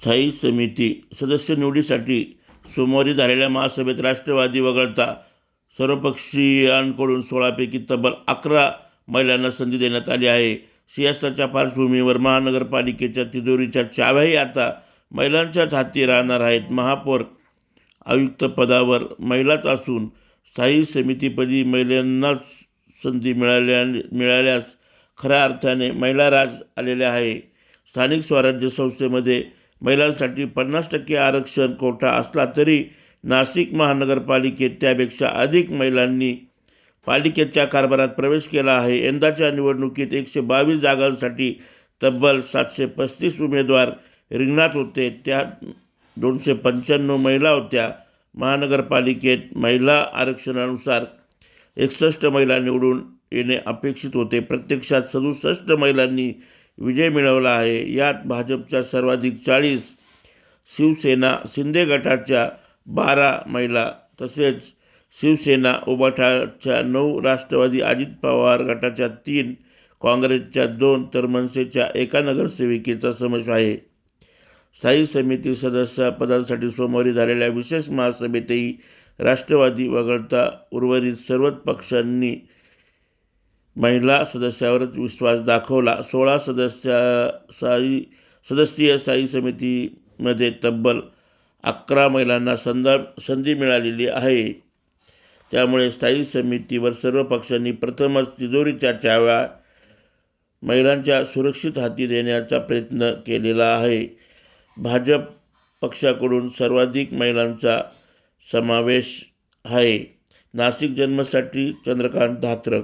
स्थायी समिती सदस्य निवडीसाठी सोमवारी झालेल्या महासभेत राष्ट्रवादी वगळता सर्वपक्षीयांकडून सोळापैकी तब्बल अकरा महिलांना संधी देण्यात आली आहे. सियास्ताच्या पार्श्वभूमीवर महानगरपालिकेच्या तिजोरीच्या चाव्याही आता महिलांच्याच हाती राहणार आहेत. महापौर आयुक्त पदावर महिलाच असून स्थायी समितीपदी महिलांनाच संधी मिळाल्या मिळाल्यास खऱ्या अर्थाने महिला राज आलेले आहे. स्थानिक स्वराज्य संस्थेमध्ये महिलांसाठी पन्नास टक्के आरक्षण कोटा असला तरी नाशिक महानगरपालिकेत त्यापेक्षा अधिक महिलांनी पालिकेच्या कारभारात प्रवेश केला आहे. यंदाच्या निवडणुकीत एकशे बावीस जागांसाठी तब्बल सातशे पस्तीस उमेदवार रिंगणात होते. त्या दोनशे पंच्याण्णव महिला होत्या. महानगरपालिकेत महिला आरक्षणानुसार एकसष्ट महिला निवडून येणे अपेक्षित होते. प्रत्यक्षात सदुसष्ट महिलांनी विजय मिळवला आहे. यात भाजपच्या सर्वाधिक चाळीस शिवसेना शिंदे गटाच्या बारा महिला तसेच शिवसेना उबाठाच्या नऊ राष्ट्रवादी अजित पवार गटाच्या तीन काँग्रेसच्या दोन तर मनसेच्या एका नगरसेविकेचा समावेश आहे. स्थायी समिती सदस्य पदांसाठी सोमवारी झालेल्या विशेष महासभेतही राष्ट्रवादी वगळता उर्वरित सर्वच पक्षांनी महिला सदस्यावरच विश्वास दाखवला. सोळा सदस्या साई सदस्यीय स्थायी समितीमध्ये तब्बल अकरा महिलांना संधा संधी मिळालेली आहे. त्यामुळे स्थायी समितीवर सर्व पक्षांनी प्रथमच तिजोरीच्या चाव्या महिलांच्या सुरक्षित हाती देण्याचा प्रयत्न केलेला आहे. भाजप पक्षाकडून सर्वाधिक महिलांचा समावेश आहे. नाशिक जन्मसाठी चंद्रकांत धात्रक